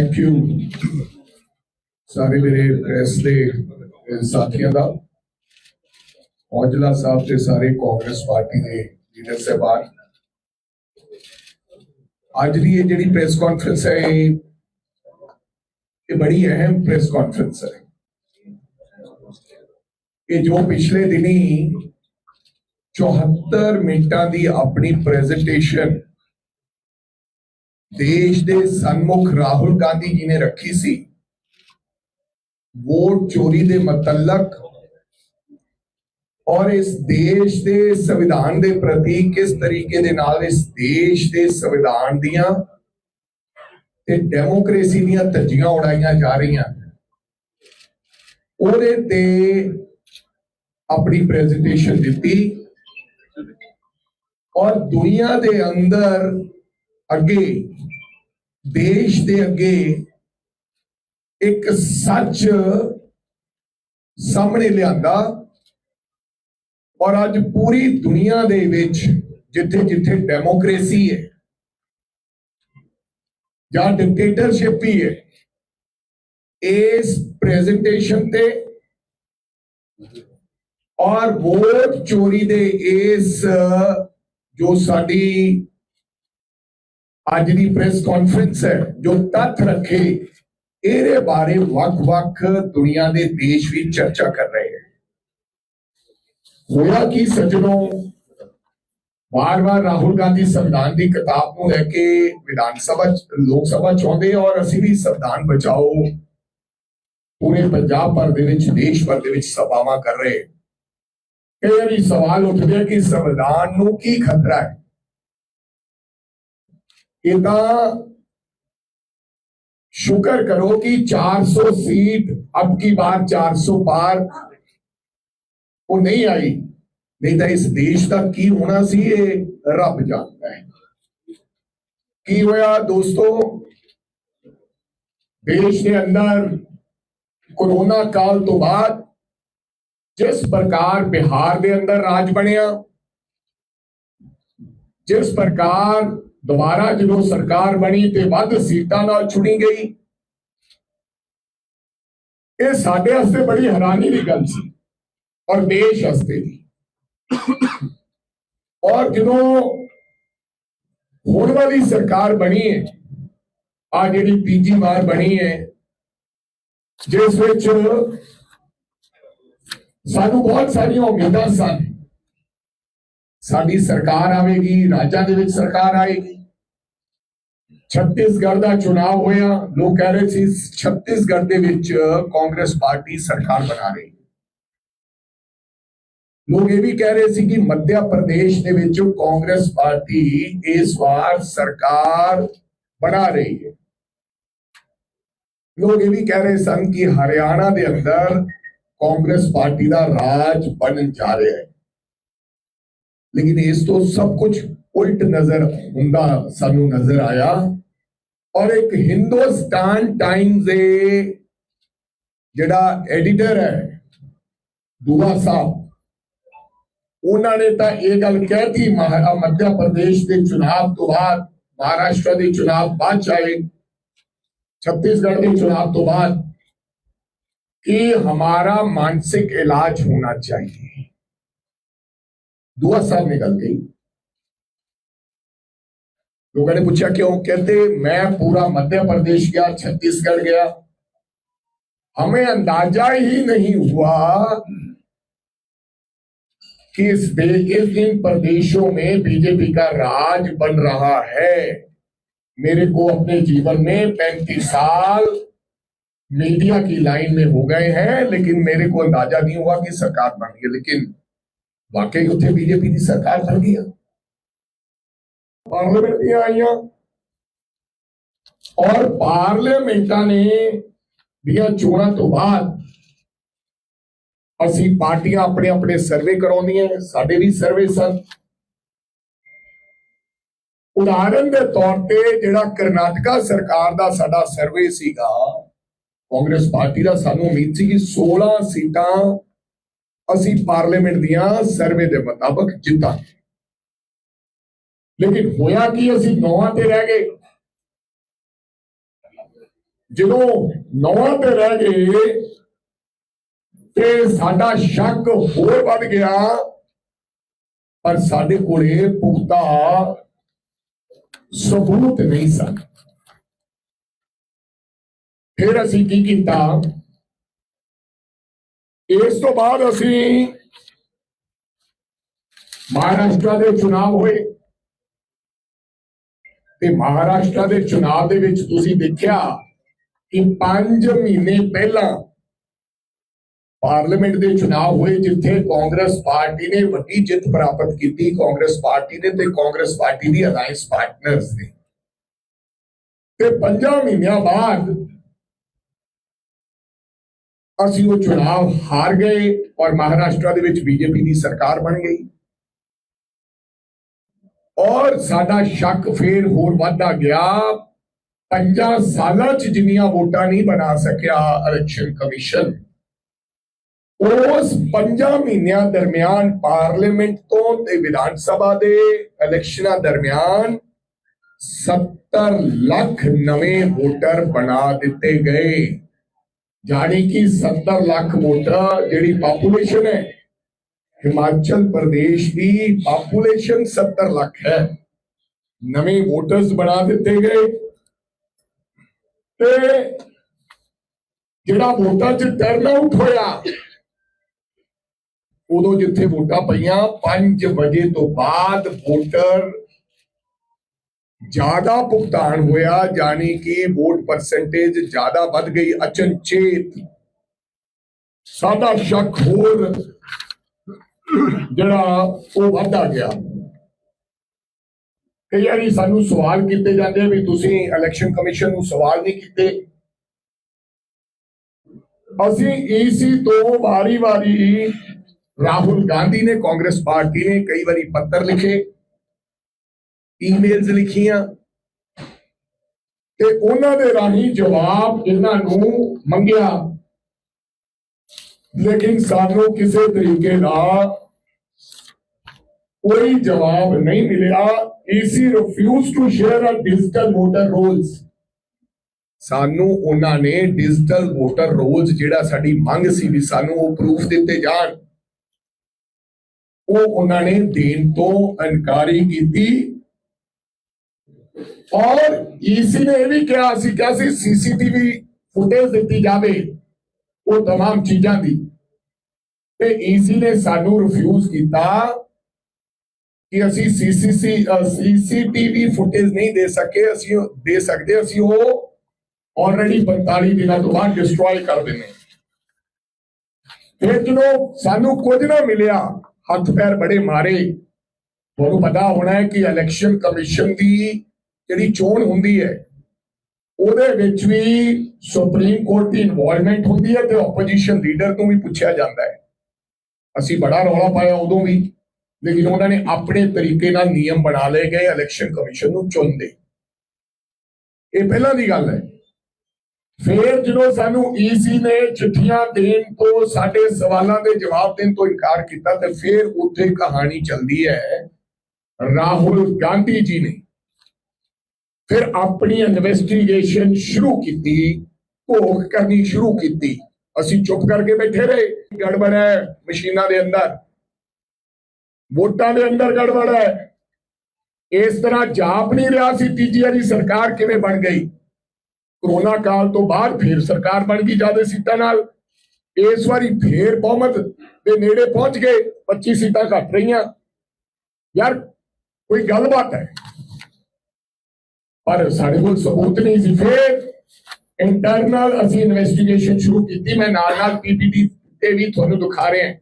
Thank you ਸਾਰੇ ਮੇਰੇ press ਦੇ ਸਾਥੀਆਂ ਦਾ। ਔਜਲਾ ਸਾਹਿਬ ਤੇ ਸਾਰੇ ਕਾਂਗਰਸ ਪਾਰਟੀ ਦੇ ਲੀਡਰ ਸਾਹਿਬਾਨ। ਅੱਜ ਦੀ ਇਹ ਜਿਹੜੀ ਪ੍ਰੈਸ ਕਾਨਫਰੰਸ ਹੈ, ਇਹ ਬੜੀ ਅਹਿਮ ਪ੍ਰੈਸ ਕਾਨਫਰੰਸ ਹੈ। ਇਹ ਜੋ ਪਿਛਲੇ ਦਿਨੀ 74 ਮਿੰਟਾਂ ਦੀ ਆਪਣੀ ਪ੍ਰੈਜੈਂਟੇਸ਼ਨ ਦੇਸ਼ ਦੇ ਸਨਮੁਖ ਰਾਹੁਲ ਗਾਂਧੀ ਜੀ ਨੇ ਰੱਖੀ ਸੀ। ਵੋਟ ਚੋਰੀ ਦੇ ਮਤਲਕ ਔਰ ਇਸ ਦੇਸ਼ ਦੇ ਸੰਵਿਧਾਨ ਦੇ ਪ੍ਰਤੀ ਕਿਸ ਤਰੀਕੇ ਦੇ ਨਾਲ ਇਸ ਦੇਸ਼ ਦੇ ਸੰਵਿਧਾਨ ਦੀਆਂ ਤੇ ਡੈਮੋਕ੍ਰੇਸੀ ਦੀਆਂ ਧੱਜੀਆਂ ਉਡਾਈਆਂ ਜਾ ਰਹੀਆਂ। ਉਹਦੇ ਤੇ ਆਪਣੀ ਪ੍ਰੈਜੈਂਟੇਸ਼ਨ ਦਿੱਤੀ ਔਰ ਦੁਨੀਆ ਦੇ ਅੰਦਰ ਅੱਗੇ, ਦੇਸ਼ ਦੇ ਅੱਗੇ ਇੱਕ ਸੱਚ ਸਾਹਮਣੇ ਲਿਆਂਦਾ ਔਰ ਅੱਜ ਪੂਰੀ ਦੁਨੀਆ ਦੇ ਵਿੱਚ ਜਿੱਥੇ ਜਿੱਥੇ ਡੈਮੋਕ੍ਰੇਸੀ ਹੈ, ਜਾਂ ਡਿਕਟੇਟਰਸ਼ਿਪ ਹੀ ਹੈ, ਇਸ ਪ੍ਰੈਜੈਂਟੇਸ਼ਨ ਤੇ ਔਰ ਵੋਟ ਚੋਰੀ ਦੇ ਇਸ, ਜੋ ਸਾਡੀ ਅੱਜ ਦੀ ਪ੍ਰੈਸ ਕਾਨਫਰੰਸ ਹੈ, ਜੋ ਤੱਥ ਰੱਖੇ, ਇਹਦੇ ਬਾਰੇ ਵੱਖ-ਵੱਖ ਦੁਨੀਆ ਦੇ ਦੇਸ਼ ਵੀ ਚਰਚਾ ਕਰ ਰਹੇ ਹਨ ਹੋਇਆ ਕੀ ਸੱਜਣੋ? ਵਾਰ-ਵਾਰ ਰਾਹੁਲ ਗਾਂਧੀ ਸੰਵਿਧਾਨ ਦੀ ਕਿਤਾਬ ਨੂੰ ਲੈ ਕੇ ਵਿਧਾਨ ਸਭਾ ਚ- ਲੋਕ ਸਭਾ ਚਾਹੁੰਦੇ ਆ ਔਰ ਅਸੀਂ ਵੀ ਸੰਵਿਧਾਨ ਬਚਾਓ। ਪੂਰੇ ਪੰਜਾਬ ਭਰ ਦੇ ਵਿੱਚ, ਦੇਸ਼ ਭਰ ਦੇ ਵਿੱਚ ਸਭਾਵਾਂ ਕਰ ਰਹੇ। ਕਈ ਵਾਰੀ ਸਵਾਲ ਉੱਠਦੇ ਕਿ ਸੰਵਿਧਾਨ ਨੂੰ ਕੀ ਖਤਰਾ ਹੈ? ਇਹ ਤਾਂ ਸ਼ੁਕਰ ਕਰੋ ਕਿ 400 ਸੀਟ, ਅਬ ਕੀ ਬਾਰ 400 ਪਾਰ ਉਹ ਨਹੀਂ ਆਈ। ਨਹੀਂ ਤਾਂ ਇਸ ਦੇਸ਼ ਦਾ ਕੀ ਹੋਣਾ ਸੀ, ਇਹ ਰੱਬ ਜਾਣਦਾ ਹੈ। ਕੀ ਹੋਇਆ ਦੋਸਤੋ? ਦੇਸ਼ ਦੇ ਅੰਦਰ ਕੋਰੋਨਾ ਕਾਲ ਤੋਂ ਬਾਅਦ ਜਿਸ ਪ੍ਰਕਾਰ ਬਿਹਾਰ ਦੇ ਅੰਦਰ ਰਾਜ ਬਣਿਆ, ਜਿਸ ਪ੍ਰਕਾਰ ਦੁਬਾਰਾ ਜਦੋਂ ਸਰਕਾਰ ਬਣੀ ਤੇ ਵੱਧ ਸੀਟਾਂ ਨਾਲ ਚੁਣੀ ਗਈ, ਇਹ ਸਾਡੇ ਵਾਸਤੇ ਬੜੀ ਹੈਰਾਨੀ ਦੀ ਗੱਲ ਸੀ ਔਰ ਦੇਸ਼ ਵਾਸਤੇ ਵੀ। ਔਰ ਜਦੋਂ ਹੁਣ ਵਾਲੀ ਸਰਕਾਰ ਬਣੀ ਹੈ ਆ ਜਿਹੜੀ ਤੀਜੀ ਵਾਰ ਬਣੀ ਹੈ, ਜਿਸ ਵਿੱਚ ਸਾਨੂੰ ਬਹੁਤ ਸਾਰੀਆਂ ਉਮੀਦਾਂ ਸਨ ਸਾਡੀ ਸਰਕਾਰ ਆਵੇਗੀ, ਰਾਜਾਂ ਦੇ ਵਿੱਚ ਸਰਕਾਰ ਆਏਗੀ। ਛੱਤੀਸਗੜ੍ਹ ਦਾ ਚੁਣਾਵ ਹੋਇਆ, ਲੋਕ ਕਹਿ ਰਹੇ ਸੀ ਛੱਤੀਸਗੜ੍ਹ ਦੇ ਵਿੱਚ ਕਾਂਗਰਸ ਪਾਰਟੀ ਸਰਕਾਰ ਬਣਾ ਰਹੀ ਲੋਕ ਇਹ ਵੀ ਕਹਿ ਰਹੇ ਸੀ ਕਿ ਮੱਧ ਪ੍ਰਦੇਸ਼ ਦੇ ਵਿੱਚ ਕਾਂਗਰਸ ਪਾਰਟੀ ਇਸ ਵਾਰ ਸਰਕਾਰ ਬਣਾ ਰਹੀ ਹੈ। ਲੋਕ ਇਹ ਵੀ ਕਹਿ ਰਹੇ ਸਨ ਕਿ ਹਰਿਆਣਾ ਦੇ ਅੰਦਰ ਕਾਂਗਰਸ ਪਾਰਟੀ ਦਾ ਰਾਜ ਬਣਨ ਜਾ ਰਿਹਾ ਹੈ। ਲੇਕਿਨ ਇਸ ਤੋਂ ਸਭ ਕੁਝ ਉਲਟ ਨਜ਼ਰ ਹੁੰਦਾ ਸਾਨੂੰ ਨਜ਼ਰ ਆਇਆ ਔਰ ਇੱਕ ਹਿੰਦੁਸਤਾਨ ਟਾਈਮਜ਼ ਦੇ ਜਿਹੜਾ ਐਡੀਟਰ ਹੈ ਦੂਆ ਸਾਹਿਬ ਉਹਨਾਂ ਨੇ ਤਾਂ ਇਹ ਗੱਲ ਕਹਿਤੀ ਮਹਾ- ਮੱਧ ਪ੍ਰਦੇਸ਼ ਦੇ ਚੁਣਾਵ ਤੋਂ ਬਾਅਦ ਮਹਾਰਾਸ਼ਟਰ ਦੇ ਚੁਣਾਵ ਬਾਅਦ ਚ ਆਏ छत्तीसगढ़ के चुनाव तो बाद कि हमारा मानसिक इलाज होना चाहिए दुआ साहब निकल गई। लोगों ने पूछा, क्यों? कहते, मैं पूरा मध्य प्रदेश गया, छत्तीसगढ़ गया। हमें अंदाज़ा ही नहीं हुआ कि इस इस इन प्रदेशों में बीजेपी का राज बन रहा है। मेरे को अपने जीवन में पैंतीस साल मीडिया की लाइन में हो गए हैं, लेकिन मेरे को अंदाज़ा नहीं हुआ कि सरकार बन गई लेकिन ਵਾਕਈ ਉੱਥੇ ਬੀਜੇਪੀ ਦੀ ਸਰਕਾਰ ਬਣ ਗਈ ਆ। ਪਾਰਲੀਮੈਂਟ ਦੀਆਂ ਆਈਆਂ। ਔਰ ਪਾਰਲੀਮੈਂਟਾਂ ਨੇ ਦੀਆਂ ਚੋਣਾਂ ਤੋਂ ਬਾਅਦ ਅਸੀਂ ਪਾਰਟੀਆਂ ਆਪਣੇ ਆਪਣੇ ਸਰਵੇ ਕਰਾਉਂਦੀਆਂ ਸਾਡੇ ਵੀ ਸਰਵੇ ਸਨ। ਉਦਾਹਰਨ ਦੇ ਤੌਰ ਤੇ ਜਿਹੜਾ ਕਰਨਾਟਕਾ ਸਰਕਾਰ ਦਾ ਸਾਡਾ ਸਰਵੇ ਸੀਗਾ, ਕਾਂਗਰਸ ਪਾਰਟੀ ਦਾ ਸਾਨੂੰ ਉਮੀਦ ਸੀ ਕਿ 16 ਸੀਟਾਂ ਅਸੀਂ ਪਾਰਲੀਮੈਂਟ ਦੀਆਂ ਸਰਵੇ ਦੇ ਮੁਤਾਬਕ ਜਿੱਤਾਂਗੇ। ਲੇਕਿਨ ਹੋਇਆ ਕੀ, ਅਸੀਂ ਨੌਵਾਂ ਤੇ ਰਹਿ ਗਏ। ਜਦੋਂ ਨੌਵਾਂ ਤੇ ਰਹਿ ਗਏ, ਤੇ ਸਾਡਾ ਸ਼ੱਕ ਹੋਰ ਵੱਧ ਗਿਆ, ਪਰ ਸਾਡੇ ਕੋਲੇ ਪੁਖਤਾ ਸਬੂਤ ਨਹੀਂ ਸਨ। ਫਿਰ ਅਸੀਂ ਕੀ ਕੀਤਾ? ਇਸ ਤੋਂ ਬਾਅਦ ਅਸੀਂ ਮਹਾਰਾਸ਼ਟਰ ਦੇ ਚੁਣਾਵ ਹੋਏ। ਤੇ ਮਹਾਰਾਸ਼ਟਰ ਦੇ ਚੁਣਾਵ ਦੇ ਵਿੱਚ ਤੁਸੀਂ ਦੇਖਿਆ ਕਿ 5 ਮਹੀਨੇ ਪਹਿਲਾਂ ਪਾਰਲੀਮੈਂਟ ਦੇ ਚੁਣਾਵ ਹੋਏ, ਜਿੱਥੇ ਕਾਂਗਰਸ ਪਾਰਟੀ ਨੇ ਵੱਡੀ ਜਿੱਤ ਪ੍ਰਾਪਤ ਕੀਤੀ। ਕਾਂਗਰਸ ਪਾਰਟੀ ਨੇ ਤੇ ਕਾਂਗਰਸ ਪਾਰਟੀ ਦੀ ਅਲਾਈਅੰਸ ਪਾਰਟਨਰਸ ਨੇ। ਤੇ 5 ਮਹੀਨਿਆਂ ਬਾਅਦ ਅਸੀਂ ਉਹ ਚੁਣਾਵ ਹਾਰ ਗਏ ਔਰ ਮਹਾਰਾਸ਼ਟਰ ਦੇ ਵਿੱਚ ਬੀਜੇਪੀ ਦੀ ਸਰਕਾਰ ਬਣ ਗਈ। ਔਰ ਸਾਡਾ ਸ਼ੱਕ ਫੇਰ ਹੋਰ ਵੱਧਦਾ ਗਿਆ। ਪੰਜਾਂ ਸਾਲਾਂ ਚ ਜਿੰਨੀਆਂ ਵੋਟਾਂ ਨਹੀਂ ਬਣਾ ਸਕਿਆ ਇਲੈਕਸ਼ਨ ਕਮਿਸ਼ਨ ਉਸ ਪੰਜਾਂ ਮਹੀਨਿਆਂ ਦਰਮਿਆਨ ਪਾਰਲੀਮੈਂਟ ਤੋਂ ਤੇ ਵਿਧਾਨ ਸਭਾ ਦੇ ਇਲੈਕਸ਼ਨਾਂ ਦਰਮਿਆਨ 70 ਲੱਖ ਨਵੇਂ ਵੋਟਰ ਬਣਾ ਦਿੱਤੇ ਗਏ। ਜਾਣੀ ਕਿ 70 ਲੱਖ ਵੋਟਰ ਜਿਹੜੀ ਪਾਪੂਲੇਸ਼ਨ ਹੈ, ਹਿਮਾਚਲ ਪ੍ਰਦੇਸ਼ ਦੀ ਪਾਪੂਲੇਸ਼ਨ 70 ਲੱਖ ਹੈ। ਨਵੇਂ ਵੋਟਰਸ ਬਣਾ ਦਿੱਤੇ ਗਏ। ਤੇ ਜਿਹੜਾ ਵੋਟਾਂ 'ਚ ਟਰਨ ਆਊਟ ਹੋਇਆ, ਉਦੋਂ ਜਿੱਥੇ ਵੋਟਾਂ ਪਈਆਂ 5 ਵਜੇ ਤੋਂ ਬਾਅਦ ਵੋਟਰ ਜ਼ਿਆਦਾ ਭੁਗਤਾਨ ਹੋਇਆ, ਜਾਣੀ ਕਿ ਵੋਟ ਪਰਸੈਂਟੇਜ ਜ਼ਿਆਦਾ ਵੱਧ ਗਈ, ਅਚਨਚੇਤ ਸਾਡਾ ਸ਼ੱਕ ਹੋਰ ਜਿਹੜਾ ਉਹ ਵੱਧਦਾ ਗਿਆ। ਕਈ ਵਾਰੀ ਸਾਨੂੰ ਸਵਾਲ ਕੀਤੇ ਜਾਂਦੇ ਵੀ ਤੁਸੀਂ ਇਲੈਕਸ਼ਨ ਕਮਿਸ਼ਨ ਨੂੰ ਸਵਾਲ ਨਹੀਂ ਕੀਤੇ। ਅਸੀਂ ਈਸੀ ਤੋਂ ਵਾਰੀ-ਵਾਰੀ ਰਾਹੁਲ ਗਾਂਧੀ ਨੇ ਕਾਂਗਰਸ ਪਾਰਟੀ ਨੇ ਕਈ ਵਾਰੀ ਪੱਤਰ ਲਿਖੇ। ਈਮੇਲਸ ਲਿਖੀਆਂ। ਤੇ ਉਹਨਾਂ ਦੇ ਰਾਹੀਂ ਜਵਾਬ ਇਹਨਾਂ ਨੂੰ ਮੰਗਿਆ। ਲੇਕਿਨ ਸਾਨੂੰ ਕਿਸੇ ਤਰੀਕੇ ਨਾਲ ਕੋਈ ਜਵਾਬ ਨਹੀਂ ਮਿਲਿਆ। EC refuse to share a digital voter rolls ਸਾਨੂੰ ਉਹਨਾਂ ਨੇ ਡਿਜੀਟਲ ਵੋਟਰ ਰੋਲਸ ਜਿਹੜਾ ਸਾਡੀ ਮੰਗ ਸੀ ਵੀ ਸਾਨੂੰ ਉਹ ਪ੍ਰੂਫ ਦਿੱਤੇ ਜਾਣ। ਉਹ ਉਹਨਾਂ ਨੇ ਦੇਣ ਤੋਂ ਇਨਕਾਰੀ ਕੀਤੀ। ਔਰ ਈਸੀ ਨੇ ਇਹ ਵੀ ਕਿਹਾ ਸੀ ਕਿ ਅਸੀਂ ਸੀਸੀਟੀਵੀ ਫੁਟੇਜ ਦਿੱਤੀ ਜਾਵੇ ਉਹ तमाम ਚੀਜ਼ਾਂ ਦੀ ਤੇ ਈਸੀ ਨੇ ਸਾਨੂੰ ਰਿਫਿਊਜ਼ ਕੀਤਾ ਕਿ ਅਸੀਂ ਸੀਸੀਸੀ ਸੀਸੀਟੀਵੀ ਫੁਟੇਜ ਨਹੀਂ ਦੇ ਸਕੇ ਅਸੀਂ ਉਹ ਦੇ ਸਕਦੇ ਅਸੀਂ ਉਹ ਆਲਰੇਡੀ 45 ਦਿਨਾਂ ਤੋਂ ਬਾਅਦ ਡਿਸਟਰੋਏ ਕਰ ਦਿੰਦੇ ਹਾਂ। ਫਿਰ ਜਦੋਂ ਸਾਨੂੰ ਕੁਝ ਨਾ ਮਿਲਿਆ ਹੱਥ ਪੈਰ ਬੜੇ ਮਾਰੇ ਤੁਹਾਨੂੰ ਪਤਾ ਹੋਣਾ ਹੈ ਕਿ ਇਲੈਕਸ਼ਨ ਕਮਿਸ਼ਨ ਦੀ ਜਿਹੜੀ ਚੋਣ ਹੁੰਦੀ ਹੈ, ਉਹਦੇ ਵਿੱਚ ਵੀ ਸੁਪਰੀਮ ਕੋਰਟ ਦੀ ਇਨਵੋਲਵਮੈਂਟ ਹੁੰਦੀ ਹੈ ਤੇ ਆਪੋਜੀਸ਼ਨ ਲੀਡਰ ਤੋਂ ਵੀ ਪੁੱਛਿਆ ਜਾਂਦਾ ਹੈ। ਅਸੀਂ ਬੜਾ ਰੌਲਾ ਪਾਇਆ ਉਦੋਂ ਵੀ, ਲੇਕਿਨ ਉਹਨਾਂ ਨੇ ਆਪਣੇ ਤਰੀਕੇ ਨਾਲ ਨਿਯਮ ਬਣਾ ਲਏ ਗਏ ਇਲੈਕਸ਼ਨ ਕਮਿਸ਼ਨ ਨੂੰ ਚੁਣਦੇ ਇਹ ਪਹਿਲਾਂ ਦੀ ਗੱਲ ਹੈ। ਫਿਰ ਜਦੋਂ ਸਾਨੂੰ ਈਸੀ ਨੇ ਚਿੱਠੀਆਂ ਦੇਣ ਤੋਂ, ਸਾਡੇ ਸਵਾਲਾਂ ਦੇ ਜਵਾਬ ਦੇਣ ਤੋਂ ਇਨਕਾਰ ਕੀਤਾ, ਤੇ ਫਿਰ ਉੱਥੇ ਕਹਾਣੀ ਚੱਲਦੀ ਹੈ, ਰਾਹੁਲ ਗਾਂਧੀ ਜੀ ਨੇ। ਫਿਰ ਆਪਣੀ ਇਨਵੈਸਟੀਗੇਸ਼ਨ ਸ਼ੁਰੂ ਕੀਤੀ, ਘੋਖ ਕਰਨੀ ਸ਼ੁਰੂ ਕੀਤੀ। ਅਸੀਂ ਚੁੱਪ ਕਰਕੇ ਬੈਠੇ ਰਹੇ। ਗੜਬੜ ਹੈ ਮਸ਼ੀਨਾਂ ਦੇ ਅੰਦਰ। ਵੋਟਾਂ ਦੇ ਅੰਦਰ ਗੜਬੜ ਹੈ। ਇਸ ਤਰ੍ਹਾਂ ਜਾਪ ਨਹੀਂ ਰਿਹਾ ਸੀ ਤੀਜੀ ਵਾਰੀ ਸਰਕਾਰ ਕਿਵੇਂ ਬਣ ਗਈ। ਕਰੋਨਾ ਕਾਲ ਤੋਂ ਬਾਅਦ ਫਿਰ ਸਰਕਾਰ ਬਣ ਗਈ ਜ਼ਿਆਦਾ ਸੀਟਾਂ ਨਾਲ। ਇਸ ਵਾਰੀ ਫੇਰ ਬਹੁਮਤ ਦੇ ਨੇੜੇ ਪਹੁੰਚ ਗਏ। 25 ਸੀਟਾਂ ਘੱਟ ਰਹੀਆਂ। ਯਾਰ, ਕੋਈ ਗੱਲਬਾਤ ਹੈ? ਪਰ ਸਾਡੇ ਕੋਲ ਸਬੂਤ ਨਹੀਂ ਸੀ। ਫਿਰ ਇੰਟਰਨਲ ਅਸੀਂ ਇਨਵੈਸਟੀਗੇਸ਼ਨ ਸ਼ੁਰੂ ਕੀਤੀ। ਮੈਂ ਨਾਲ ਨਾਲ ਪੀਪੀਟੀ ਤੇ ਵੀ ਤੁਹਾਨੂੰ ਦਿਖਾ ਰਿਹਾ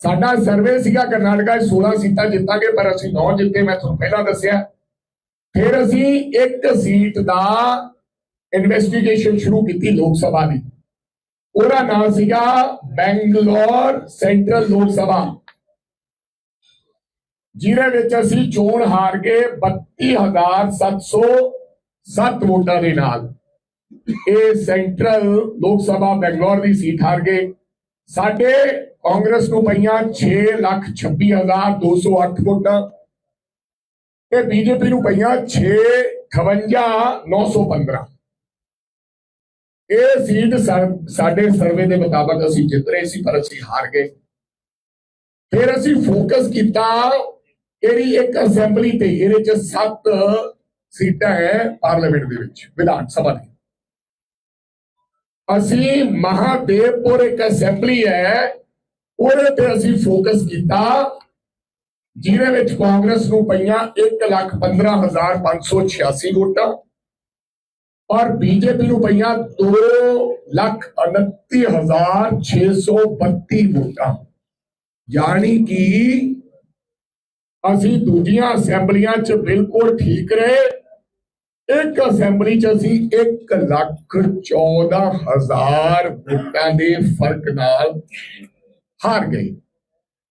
ਸਾਡਾ ਸਰਵੇ ਸੀਗਾ ਕਰਨਾਟਕਾ 'ਚ 16 ਸੀਟਾਂ ਜਿੱਤਾਂਗੇ, ਪਰ ਅਸੀਂ 9 ਜਿੱਤੇ, ਮੈਂ ਤੁਹਾਨੂੰ ਪਹਿਲਾਂ ਦੱਸਿਆ। ਫਿਰ ਅਸੀਂ ਇੱਕ ਸੀਟ ਦਾ ਇਨਵੈਸਟੀਗੇਸ਼ਨ ਸ਼ੁਰੂ ਕੀਤੀ ਲੋਕ ਸਭਾ ਦੀ। ਉਹਦਾ ਨਾਮ ਸੀਗਾ ਬੈਂਗਲੌਰ ਸੈਂਟਰਲ ਲੋਕ ਸਭਾ। ਜਿਹਦੇ ਵਿੱਚ ਅਸੀਂ ਚੋਣ ਹਾਰ ਕੇ 32707 ਵੋਟਾਂ ਦੇ ਨਾਲ ਇਹ ਸੈਂਟਰਲ ਲੋਕ ਸਭਾ ਬੈਂਗਲੌਰ ਦੀ ਸੀਟ ਹਾਰ ਗਏ। ਸਾਡੇ ਕਾਂਗਰਸ ਨੂੰ ਪਈਆਂ 626208 ਵੋਟਾਂ ਤੇ ਬੀਜੇਪੀ ਨੂੰ ਪਈਆਂ 658915 ਇਹ ਸੀਟ ਸਾਡੇ ਸਰਵੇ ਦੇ ਮੁਤਾਬਕ ਅਸੀਂ ਜਿੱਤ ਰਹੇ ਸੀ, ਪਰ ਅਸੀਂ ਹਾਰ ਗਏ। ਫਿਰ ਅਸੀਂ ਫੋਕਸ ਕੀਤਾ ਇਹਦੀ ਇੱਕ ਅਸੈਂਬਲੀ ਤੇ ਇਹਦੇ ਚ 7 ਸੀਟਾਂ ਹੈ ਪਾਰਲੀਮੈਂਟ ਦੇ ਵਿੱਚ, ਵਿਧਾਨ ਸਭਾ ਦੀ ਅਸੀਂ ਮਹਾਦੇਵਪੁਰ ਇੱਕ ਅਸੈਂਬਲੀ ਹੈ, ਉਹਦੇ ਤੇ ਅਸੀਂ ਫੋਕਸ ਕੀਤਾ, ਜਿਹਦੇ ਵਿੱਚ ਕਾਂਗਰਸ ਨੂੰ ਪਈਆਂ 115586 ਵੋਟਾਂ ਔਰ ਬੀਜੇਪੀ ਨੂੰ ਪਈਆਂ 229632 ਵੋਟਾਂ। ਯਾਨੀ ਕਿ ਅਸੀਂ ਦੂਜੀਆਂ ਅਸੈਂਬਲੀਆਂ 'ਚ ਬਿਲਕੁਲ ਠੀਕ ਰਹੇ। ਇੱਕ ਅਸੈਂਬਲੀ 'ਚ ਅਸੀਂ 1 ਲੱਖ 14 ਹਜ਼ਾਰ ਵੋਟਾਂ ਦੇ ਫ਼ਰਕ ਨਾਲ ਹਾਰ ਗਏ।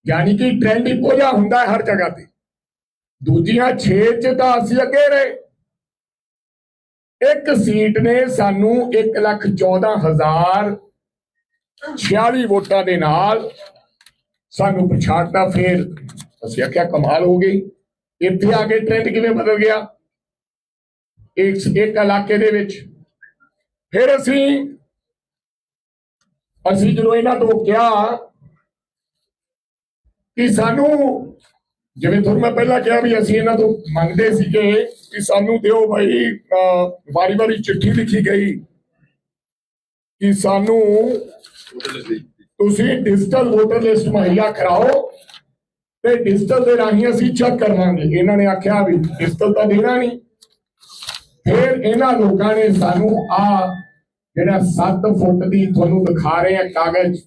ਯਾਨੀ ਕਿ ਟ੍ਰੈਂਡ ਇੱਕੋ ਜਿਹਾ ਹੁੰਦਾ ਹੈ ਹਰ ਜਗ੍ਹਾ ਤੇ। ਦੂਜੀਆਂ 6 'ਚ ਤਾਂ ਅਸੀਂ ਅੱਗੇ ਰਹੇ। ਇੱਕ ਸੀਟ ਨੇ ਸਾਨੂੰ 1 ਲੱਖ 14 ਹਜ਼ਾਰ 46 ਵੋਟਾਂ ਦੇ ਨਾਲ ਸਾਨੂੰ ਪਛਾੜਤਾ ਫਿਰ। ਅਸੀਂ ਆਖਿਆ ਕਮਾਲ ਹੋ ਗਈ ਇੱਥੇ ਆ ਕੇ ਟ੍ਰੈਂਡ ਕਿਵੇਂ ਬਦਲ ਗਿਆ ਇੱਕ ਇੱਕ ਇਲਾਕੇ ਦੇ ਵਿੱਚ ਫਿਰ ਅਸੀਂ ਅਸੀਂ ਜਦੋਂ ਇਹਨਾਂ ਤੋਂ ਕਿਹਾ ਕਿ ਸਾਨੂੰ ਜਿਵੇਂ ਤੁਹਾਨੂੰ ਮੈਂ ਪਹਿਲਾਂ ਕਿਹਾ ਵੀ ਅਸੀਂ ਇਹਨਾਂ ਤੋਂ ਮੰਗਦੇ ਸੀਗੇ ਕਿ ਸਾਨੂੰ ਦਿਓ ਭਾਈ ਵਾਰੀ ਵਾਰੀ ਚਿੱਠੀ ਲਿਖੀ ਗਈ ਕਿ ਸਾਨੂੰ ਤੁਸੀਂ ਡਿਜੀਟਲ ਵੋਟਰ ਲਿਸਟ ਮੁਹੱਈਆ ਕਰਾਓ ਤੇ ਡਿਜੀਟਲ ਦੇ ਰਾਹੀਂ ਅਸੀਂ ਚੈੱਕ ਕਰ ਲਾਂਗੇ ਇਹਨਾਂ ਨੇ ਆਖਿਆ ਵੀ ਡਿਜੀਟਲ ਤਾਂ ਦੇਣਾ ਨਹੀਂ। ਫਿਰ ਇਹਨਾਂ ਲੋਕਾਂ ਨੇ ਸਾਨੂੰ ਆ ਜਿਹੜਾ 7 ਫੁੱਟ ਦੀ ਤੁਹਾਨੂੰ ਦਿਖਾ ਰਹੇ ਆ ਕਾਗਜ਼,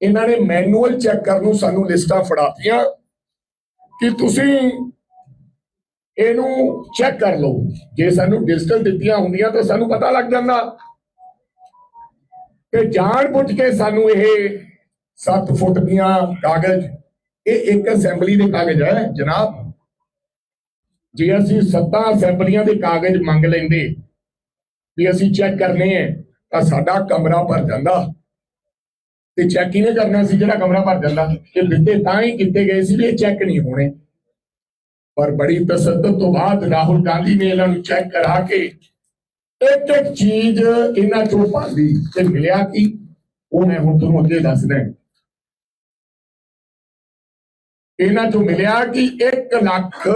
ਇਹਨਾਂ ਨੇ ਮੈਨੂਅਲ ਚੈੱਕ ਕਰਨ ਨੂੰ ਸਾਨੂੰ ਲਿਸਟਾਂ ਫੜਾਤੀਆਂ ਕਿ ਤੁਸੀਂ ਇਹਨੂੰ ਚੈੱਕ ਕਰ ਲਓ। ਜੇ ਸਾਨੂੰ ਡਿਜੀਟਲ ਦਿੱਤੀਆਂ ਹੁੰਦੀਆਂ ਤਾਂ ਸਾਨੂੰ ਪਤਾ ਲੱਗ ਜਾਂਦਾ। ਤੇ ਜਾਣ ਬੁੱਝ ਕੇ ਸਾਨੂੰ ਇਹ 7 ਫੁੱਟ ਦੀਆਂ ਕਾਗਜ਼ ਇਹ ਇੱਕ ਅਸੈਂਬਲੀ ਦੇ ਕਾਗਜ਼ ਹੈ, ਜਨਾਬ। ਜੇ ਅਸੀਂ ਸੱਤਾਂ ਅਸੈਂਬਲੀਆਂ ਦੇ ਕਾਗਜ਼ ਮੰਗ ਲੈਂਦੇ, ਵੀ ਅਸੀਂ ਚੈੱਕ ਕਰਨੇ ਹੈ, ਤਾਂ ਸਾਡਾ ਕਮਰਾ ਭਰ ਜਾਂਦਾ। ਤੇ ਚੈੱਕ ਹੀ ਨਹੀਂ ਕਰਨਾ ਸੀ, ਜਿਹੜਾ ਕਮਰਾ ਭਰ ਜਾਂਦਾ? ਇਹ ਦਿੱਤੇ ਤਾਂ ਹੀ ਕੀਤੇ ਗਏ ਸੀ ਵੀ ਇਹ ਚੈੱਕ ਨਹੀਂ ਹੋਣੇ। ਪਰ ਬੜੀ ਤਸੱਦਦ ਤੋਂ ਬਾਅਦ ਰਾਹੁਲ ਗਾਂਧੀ ਨੇ ਇਹਨਾਂ ਨੂੰ ਚੈੱਕ ਕਰਾ ਕੇ ਇੱਕ ਇੱਕ ਚੀਜ਼ ਇਹਨਾਂ ਚੋਂ ਭਾਲੀ ਤੇ ਮਿਲਿਆ ਕੀ? ਉਹ ਮੈਂ ਹੁਣ ਤੁਹਾਨੂੰ ਅੱਗੇ ਦੱਸ ਰਿਹਾ ਇਹਨਾਂ ਚੋਂ ਮਿਲਿਆ ਕਿ 1 ਲੱਖ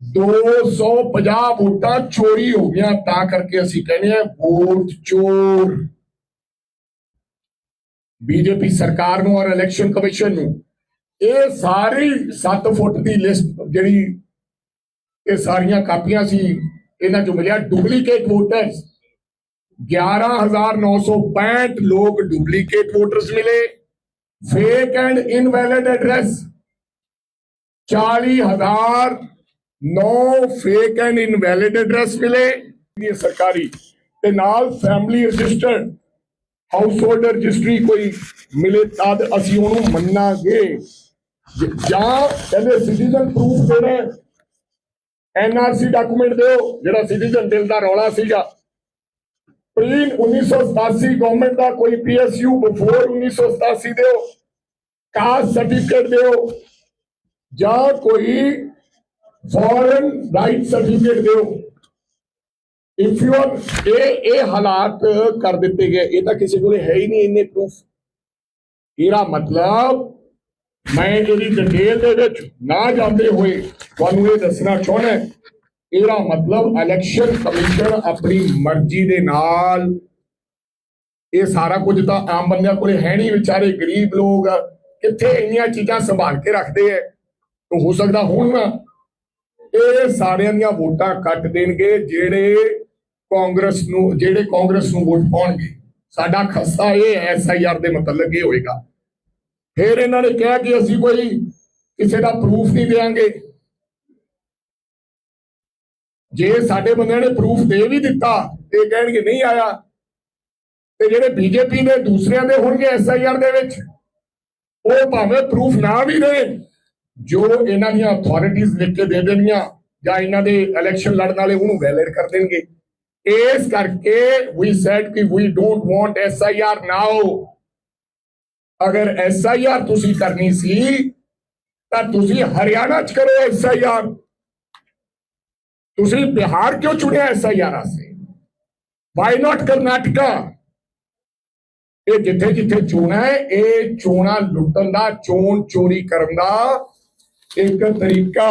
250 ਵੋਟਾਂ ਚੋਰੀ ਹੋ ਗਈਆਂ। ਤਾਂ ਕਰਕੇ ਅਸੀਂ ਕਹਿੰਦੇ ਆ ਵੋਟ ਚੋਰ। ਬੀਜੇਪੀ ਸਰਕਾਰ ਨੂੰ ਔਰ ਇਲੈਕਸ਼ਨ ਕਮਿਸ਼ਨ ਨੂੰ ਇਹ ਸਾਰੀ 7 ਫੁੱਟ ਦੀ ਲਿਸਟ ਜਿਹੜੀ ਇਹ ਸਾਰੀਆਂ ਕਾਪੀਆਂ ਸੀ, ਇਹਨਾਂ ਚੋਂ ਮਿਲਿਆ ਡੁਪਲੀਕੇਟ ਵੋਟਰਸ 11965 ਲੋਕ ਡੁਪਲੀਕੇਟ ਵੋਟਰਸ ਮਿਲੇ। ਫੇਕ ਐਂਡ ਇਨਵੈਲਿਡ ਐਡਰੈਸ 40000 ਨੌ ਫੇਕ ਐਂਡ ਇਨਵੈਲਿਡ ਐਡਰੈਸ ਮਿਲੇ ਇਹ ਸਰਕਾਰੀ ਤੇ ਨਾਲ family registered household registry ਕੋਈ ਮਿਲੇ ਤਾਂ ਅਸੀਂ ਉਹਨੂੰ ਮੰਨਾਂਗੇ ਜ- ਜਾਂ ਕਹਿੰਦੇ ਸਿਟੀਜ਼ਨ ਪ੍ਰੂਫ ਦੇਣਾ ਐਨਆਰਸੀ ਡਾਕੂਮੈਂਟ ਦਿਓ ਜਿਹੜਾ ਸਿਟੀਜ਼ਨ ਬਿੱਲ ਦਾ ਰੌਲਾ ਸੀਗਾ ਪ੍ਰੀ 1987 ਗਵਰਨਮੈਂਟ ਦਾ ਕੋਈ ਪੀਐਸਯੂ ਬਿਫੋਰ 1987 ਦਿਓ ਕਾਸਟ ਸਰਟੀਫਿਕੇਟ ਦਿਓ, ਜਾਂ ਕੋਈ ਫੋਰਨ ਰਾਈਟ ਸਰਟੀਫਿਕੇਟ ਦਿਓ। ਇਫ ਯੂ ਆਰ ਇਹ ਇਹ ਹਾਲਾਤ ਕਰ ਦਿੱਤੇ ਗਏ। ਇਹ ਤਾਂ ਕਿਸੇ ਕੋਲੇ ਹੈ ਹੀ ਨਹੀਂ ਇੰਨੇ ਪ੍ਰੂਫ ਇਹਦਾ ਮਤਲਬ ਮੈਂ ਜਿਹੜੀ ਡਿਟੇਲ ਦੇ ਵਿੱਚ ਨਾ ਜਾਂਦੇ ਹੋਏ ਤੁਹਾਨੂੰ ਇਹ ਦੱਸਣਾ ਚਾਹੁੰਦਾ। ਇਹਦਾ ਮਤਲਬ ਇਲੈਕਸ਼ਨ ਕਮਿਸ਼ਨ ਆਪਣੀ ਮਰਜ਼ੀ ਦੇ ਨਾਲ ਇਹ ਸਾਰਾ ਕੁਝ ਤਾਂ ਆਮ ਬੰਦਿਆਂ ਕੋਲੇ ਹੈ ਨਹੀਂ, ਵਿਚਾਰੇ ਗਰੀਬ ਲੋਕ ਕਿੱਥੇ ਇੰਨੀਆਂ ਚੀਜ਼ਾਂ ਸੰਭਾਲ ਕੇ ਰੱਖਦੇ ਐ? ਤਾਂ ਹੋ ਸਕਦਾ ਹੁਣ ਨਾ ਇਹ ਸਾਰਿਆਂ ਦੀਆਂ ਵੋਟਾਂ ਕੱਟ ਦੇਣਗੇ, ਜਿਹੜੇ ਕਾਂਗਰਸ ਨੂੰ, ਜਿਹੜੇ ਕਾਂਗਰਸ ਨੂੰ ਵੋਟ ਪਾਉਣਗੇ। ਸਾਡਾ ਖਸਾ ਇਹ ਐਸਆਈਆਰ ਦੇ ਮਤਲਬ ਇਹ ਹੋਏਗਾ। ਫਿਰ ਇਹਨਾਂ ਨੇ ਕਿਹਾ ਕਿ ਅਸੀਂ ਕੋਈ ਕਿਸੇ ਦਾ ਪ੍ਰੂਫ ਨਹੀਂ ਦੇਵਾਂਗੇ ਜੇ ਸਾਡੇ ਬੰਦਿਆਂ ਨੇ ਪ੍ਰੂਫ ਦੇ ਵੀ ਦਿੱਤਾ ਤੇ ਕਹਿਣਗੇ ਨਹੀਂ ਆਇਆ, ਤੇ ਜਿਹੜੇ ਬੀਜੇਪੀ ਦੇ ਦੂਸਰਿਆਂ ਦੇ ਹੋਣਗੇ ਐਸਆਈਆਰ ਦੇ ਵਿੱਚ, ਉਹ ਭਾਵੇਂ ਪ੍ਰੂਫ ਨਾ ਵੀ ਦੇਣ, ਜੋ ਇਹਨਾਂ ਦੀਆਂ ਅਥਾਰਟੀਆਂ ਲਿਖ ਕੇ ਦੇ ਦੇਣੀਆਂ ਜਾਂ ਇਹਨਾਂ ਦੇ ਇਲੈਕਸ਼ਨ ਲੜਨ ਵਾਲੇ ਉਹਨੂੰ ਵੈਲਿਡ ਕਰ ਦੇਣਗੇ। ਇਸ ਕਰਕੇ ਵੀ ਸੈਡ ਕਿ we don't want SIR now ਅਗਰ ਐਸਆਈਆਰ ਤੁਸੀਂ ਕਰਨੀ ਸੀ, ਤਾਂ ਤੁਸੀਂ ਹਰਿਆਣਾ ਚ ਕਰੋ ਐਸਆਈਆਰ ਤੁਸੀਂ ਬਿਹਾਰ ਕਿਉਂ ਚੁਣਿਆ ਐਸਆਈਆਰ ਵਾਸਤੇ ਵਾਈ ਨਾਟ ਕਰਨਾਟਕਾ ਇਹ ਜਿੱਥੇ ਜਿੱਥੇ ਚੋਣਾਂ ਹੈ ਇਹ ਚੋਣਾਂ ਲੁੱਟਣ ਦਾ ਚੋਣ ਚੋਰੀ ਕਰਨ ਦਾ ਇੱਕ ਤਰੀਕਾ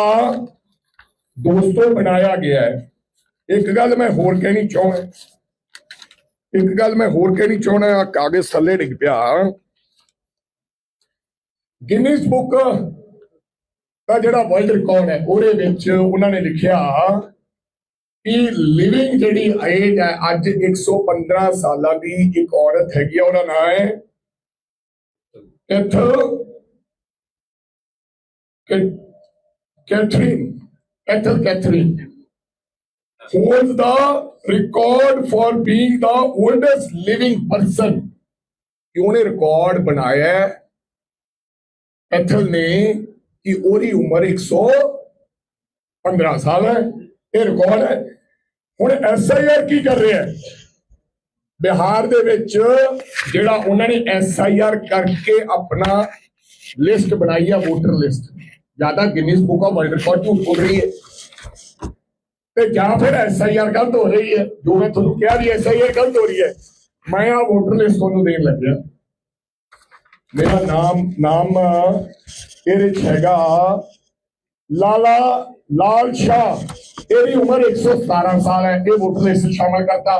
ਦੋਸਤੋ ਬਣਾਇਆ ਗਿਆ ਹੈ ਇੱਕ ਗੱਲ ਮੈਂ ਹੋਰ ਕਹਿਣੀ ਚਾਹੁੰਦਾ ਇੱਕ ਗੱਲ ਮੈਂ ਹੋਰ ਕਹਿਣੀ ਚਾਹੁੰਦਾ ਆ ਕਾਗਜ਼ ਥੱਲੇ ਡਿੱਗ ਪਿਆ ਗਿਨੀਜ਼ ਬੁੱਕ ਦਾ ਜਿਹੜਾ ਵਰਲਡ ਰਿਕਾਰਡ ਹੈ ਉਹਦੇ ਵਿੱਚ ਉਹਨਾਂ ਨੇ ਲਿਖਿਆ ਕਿ ਲਿਵਿੰਗ ਜਿਹੜੀ ਏਜ ਹੈ, ਅੱਜ 115 ਸਾਲਾਂ ਦੀ ਇੱਕ ਔਰਤ ਹੈਗੀ ਆ, ਉਹਦਾ ਨਾਮ ਹੈ Ethel Catherine Ethel Catherine. holds the record for being the oldest living person ਕਿ ਉਹਨੇ ਰਿਕਾਰਡ ਬਣਾਇਆ ਹੈ। ਨੇ ਕਿ ਉਹਦੀ ਉਮਰ 115 ਸਾਲ ਹੈ। ਇਹ ਰਿਕਾਰਡ ਹੈ। ਹੁਣ ਐਸਆਈਆਰ ਕੀ ਕਰ ਰਿਹਾ ਹੈ? ਬਿਹਾਰ ਦੇ ਵਿੱਚ ਜਿਹੜਾ ਉਹਨਾਂ ਨੇ ਐਸਆਈਆਰ ਕਰਕੇ ਆਪਣਾ ਲਿਸਟ ਬਣਾਈ ਆ ਵੋਟਰ ਲਿਸਟ ਜ਼ਿਆਦਾ Guinness book of world record ਝੂਠ ਬੋਲ ਰਹੀ ਹੈ। ਤੇ ਜਾਂ ਫਿਰ ਐਸਆਈਆਰ ਗਲਤ ਹੋ ਰਹੀ ਹੈ। ਜੋ ਮੈਂ ਤੁਹਾਨੂੰ ਕਿਹਾ ਵੀ ਐਸਆਈਆਰ ਗਲਤ ਹੋ ਰਹੀ ਹੈ, ਮੈਂ ਆ ਵੋਟਰ ਲਿਸਟ ਤੁਹਾਨੂੰ ਦੇਣ ਲੱਗਿਆ। ਮੇਰਾ ਨਾਮ ਨਾਮ ਇਹਦੇ 'ਚ ਹੈਗਾ ਲਾਲਾ ਲਾਲ ਸ਼ਾਹ। ਇਹਦੀ ਉਮਰ 117 ਸਾਲ ਹੈ। ਇਹ ਵੋਟਰ ਲਿਸਟ 'ਚ ਸ਼ਾਮਲ ਕਰਤਾ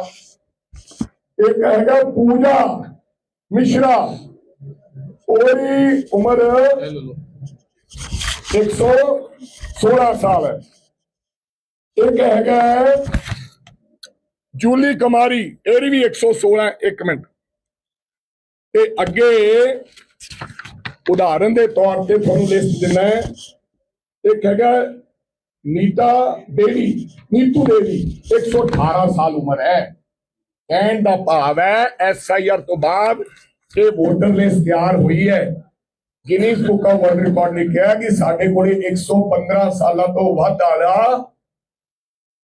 ਇੱਕ ਹੈਗਾ ਪੂਜਾ, ਮਿਸ਼ਰਾ, ਉਹਦੀ ਉਮਰ 116 ਸਾਲ ਹੈ। ਇੱਕ ਹੈਗਾ ਜੂਲੀ ਕੁਮਾਰੀ ਇਹਦੀ ਵੀ 116 ਇੱਕ ਮਿੰਟ। ਤੇ ਅੱਗੇ ਉਦਾਹਰਨ ਦੇ ਤੌਰ ਤੇ ਤੁਹਾਨੂੰ ਲਿਸਟ ਦਿੰਦਾ ਇੱਕ ਹੈਗਾ ਨੀਤਾ ਦੇਵੀ ਨੀਤੂ ਦੇਵੀ 118 ਸਾਲ ਉਮਰ ਹੈ। ਕਹਿਣ ਦਾ ਭਾਵ ਹੈ ਐਸਆਈਆਰ ਤੋਂ ਬਾਅਦ ਇਹ ਵੋਟਰ ਲਿਸਟ ਤਿਆਰ ਹੋਈ ਹੈ। Guinness book of world record ਨੇ ਕਿਹਾ ਕਿ ਸਾਡੇ ਕੋਲੇ 115 ਸਾਲਾਂ ਤੋਂ ਵੱਧ ਵਾਲਾ